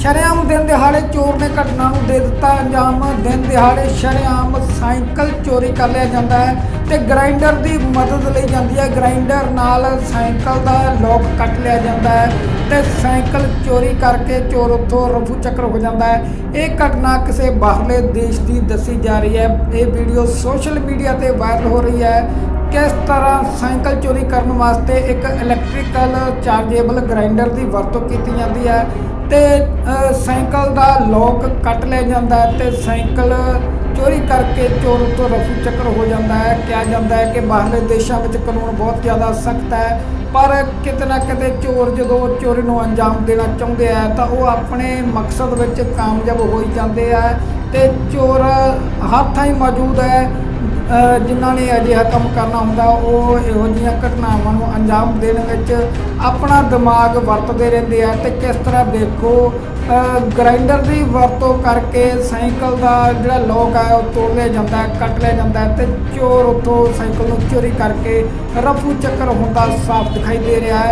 ਸ਼ਰੇਆਮ ਦਿਨ ਦਿਹਾੜੇ ਚੋਰ ਨੇ ਘਟਨਾ ਨੂੰ ਦੇ ਦਿੱਤਾ ਅੰਜਾਮ। ਦਿਨ ਦਿਹਾੜੇ ਸ਼ਰੇਆਮ ਸਾਈਕਲ ਚੋਰੀ ਕਰ ਲਿਆ ਜਾਂਦਾ ਹੈ ਤੇ ਗ੍ਰਾਈਂਡਰ ਦੀ ਮਦਦ ਲਈ ਜਾਂਦੀ ਹੈ। ਗ੍ਰਾਈਂਡਰ ਨਾਲ ਸਾਈਕਲ ਦਾ ਲੋਕ ਕੱਟ ਲਿਆ ਜਾਂਦਾ ਹੈ ਤੇ ਸਾਈਕਲ ਚੋਰੀ ਕਰਕੇ ਚੋਰ ਉੱਥੋਂ ਰਫੂ ਚੱਕਰ ਹੋ ਜਾਂਦਾ ਹੈ। ਇਹ ਘਟਨਾ ਕਿਸੇ ਬਾਹਰਲੇ ਦੇਸ਼ ਦੀ ਦੱਸੀ ਜਾ ਰਹੀ ਹੈ। ਇਹ ਵੀਡੀਓ ਸੋਸ਼ਲ ਮੀਡੀਆ ਤੇ ਵਾਇਰਲ ਹੋ ਰਹੀ ਹੈ। ਕਿਸ ਤਰ੍ਹਾਂ ਸਾਈਕਲ ਚੋਰੀ ਕਰਨ ਵਾਸਤੇ ਇੱਕ ਇਲੈਕਟ੍ਰੀਕਲ ਚਾਰਜੇਬਲ ਗ੍ਰਾਈਂਡਰ ਦੀ ਵਰਤੋਂ ਕੀਤੀ ਜਾਂਦੀ ਹੈ? ਤੇ ਸਾਈਕਲ ਦਾ ਲੋਕ ਕੱਟ ਲਿਆ ਜਾਂਦਾ ਹੈ ਤੇ ਸਾਈਕਲ ਚੋਰੀ ਕਰਕੇ ਚੋਰ ਤੋਂ ਰਫੂ ਚੱਕਰ ਹੋ ਜਾਂਦਾ ਹੈ। ਕਿਹਾ ਜਾਂਦਾ ਹੈ ਕਿ ਬਾਹਰਲੇ ਦੇਸ਼ਾਂ ਵਿੱਚ ਕਾਨੂੰਨ ਬਹੁਤ ਜ਼ਿਆਦਾ ਸਖਤ ਹੈ, ਪਰ ਕਿਤੇ ਨਾ ਕਿਤੇ ਚੋਰ ਜਦੋਂ ਚੋਰੀ ਨੂੰ ਅੰਜਾਮ ਦੇਣਾ ਚਾਹੁੰਦੇ ਆ, ਤਾਂ ਉਹ ਆਪਣੇ ਮਕਸਦ ਵਿੱਚ ਕਾਮਯਾਬ ਹੋਈ ਜਾਂਦੇ ਆ ਤੇ ਚੋਰ ਹੱਥਾਂ ਹੀ ਮੌਜੂਦ ਹੈ। ਜਿਨ੍ਹਾਂ ਨੇ ਅਜਿਹਾ ਕੰਮ ਕਰਨਾ ਹੁੰਦਾ ਉਹ ਇਹੋ ਜਿਹੀਆਂ ਘਟਨਾਵਾਂ ਨੂੰ ਅੰਜਾਮ ਦੇਣ ਵਿੱਚ ਆਪਣਾ ਦਿਮਾਗ ਵਰਤਦੇ ਰਹਿੰਦੇ ਆ ਤੇ ਕਿਸ ਤਰ੍ਹਾਂ ਦੇਖੋ ਅ, ਗ੍ਰਾਈਂਡਰ ਦੀ ਵਰਤੋਂ ਕਰਕੇ ਸਾਈਕਲ ਦਾ ਜਿਹੜਾ ਲੋਕ ਹੈ ਉਹ ਤੋੜ ਲਿਆ ਜਾਂਦਾ ਕੱਟ ਲਿਆ ਜਾਂਦਾ ਹੈ ਤੇ ਚੋਰ ਉੱਥੋਂ ਸਾਈਕਲ ਨੂੰ ਚੋਰੀ ਕਰਕੇ ਰਫੂ ਚੱਕਰ ਹੁੰਦਾ ਸਾਫ਼ ਦਿਖਾਈ ਦੇ ਰਿਹਾ ਹੈ।